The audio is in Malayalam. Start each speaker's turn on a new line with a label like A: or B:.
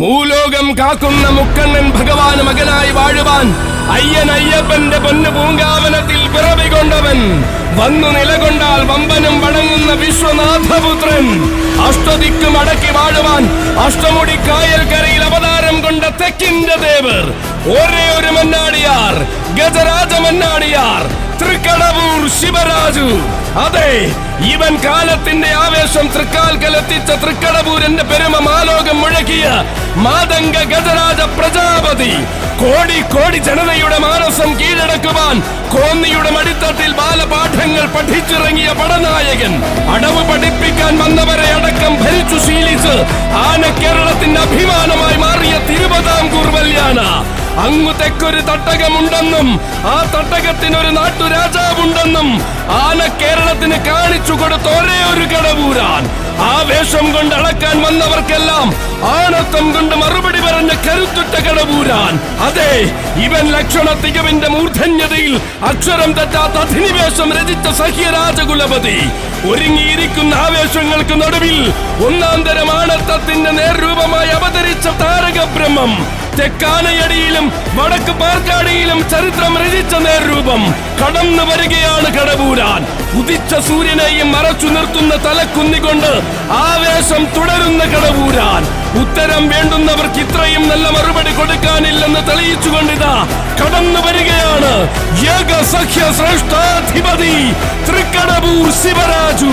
A: മൂലോകം കാക്കുന്ന മുക്കണ്ണൻ ഭഗവാൻ മകനായി വാഴുവാൻ അയ്യൻ അയ്യപ്പന്റെ പൊന്നു പൂങ്കാവനത്തിൽ പിറവി കൊണ്ടവൻ. വന്നു നിലകൊണ്ടാൽ വമ്പനും വണങ്ങുന്ന വിശ്വനാഥപുത്രൻ. അഷ്ടദിക്കും അടക്കി വാഴുവാൻ അഷ്ടമുടി കായൽ കരയിൽ അവതാരം കൊണ്ട തെക്കിന്റെ ദേവർ. ഒരേ ഒരു മന്നാടിയാർ ഗജരാജ മന്നാടിയാർ തൃക്കടവൂർ ശിവരാജു അതെ ഇവൻ കാലത്തിന്റെ ആവേശം തൃക്കാൽക്കലെത്തിച്ച തൃക്കടപൂരന്റെ പെരുമ മാലോകം മുഴക്കിയ മാതംഗ ഗജരാജ പ്രജാപതി. കോടി കോടി ജനതയുടെ മാനസം കീഴടക്കുവാൻ കോന്നിയുടെ മടിത്തട്ടിൽ ബാലപാഠങ്ങൾ പഠിച്ചിറങ്ങിയ പടനായകൻ. അടവ് പഠിപ്പിക്കാൻ വന്നവരെ അടക്കം ഭരിച്ചു ശീലിച്ച് ആന കേരളത്തിന്റെ അഭിമാനമായി മാറിയ തിരുവിതാംകൂർ വല്യാന അങ്ങു തെക്കൊരു തട്ടകമുണ്ടെന്നും ആ തട്ടകത്തിനൊരു നാട്ടുരാജാവുണ്ടെന്നും ആന കേരളത്തിന് കാണിച്ചു കൊടുത്ത ഒരേ ഒരു കടവൂരാൻ. വേഷം കൊണ്ട് അളക്കാൻ വന്നവർക്കെല്ലാം ആണത്വം കൊണ്ട് മറുപടി പറഞ്ഞ കരുത്തുറ്റ കടവൂരാൻ. അതെ ഇവൻ ലക്ഷണ തികവിന്റെ മൂർധന്യതയിൽ അക്ഷരം തെറ്റാത്ത അധിനിവേശം രചിച്ച സഹ്യരാജകുലപതി ഒരുങ്ങിയിരിക്കുന്ന ആവേശങ്ങൾക്ക് നടുവിൽ ഒന്നാം തരം ആണത്തത്തിന്റെ നേർരൂപമായി അവതരിച്ച താരകബ്രഹ്മം. തെക്കാനയടിയിലും വടക്ക് പാർക്കാടിയിലും ചരിത്രം രചിച്ച നേർരൂപം കടന്നു വരികയാണ് കടപൂരാൻ ഉദിച്ച സൂര്യനെയും മറച്ചു നിർത്തുന്ന തലക്കുന്നികൊണ്ട് ആവേശം തുടരുന്ന കടപൂരാൻ ഉത്തരം വേണ്ടുന്നവർക്ക് ഇത്രയും നല്ല മറുപടി കൊടുക്കാനില്ലെന്ന് തെളിയിച്ചുകൊണ്ടിതാ കടന്നു വരികയാണ് ഏക സഖ്യ ശ്രേഷ്ഠാധിപതി ശിവരാജു.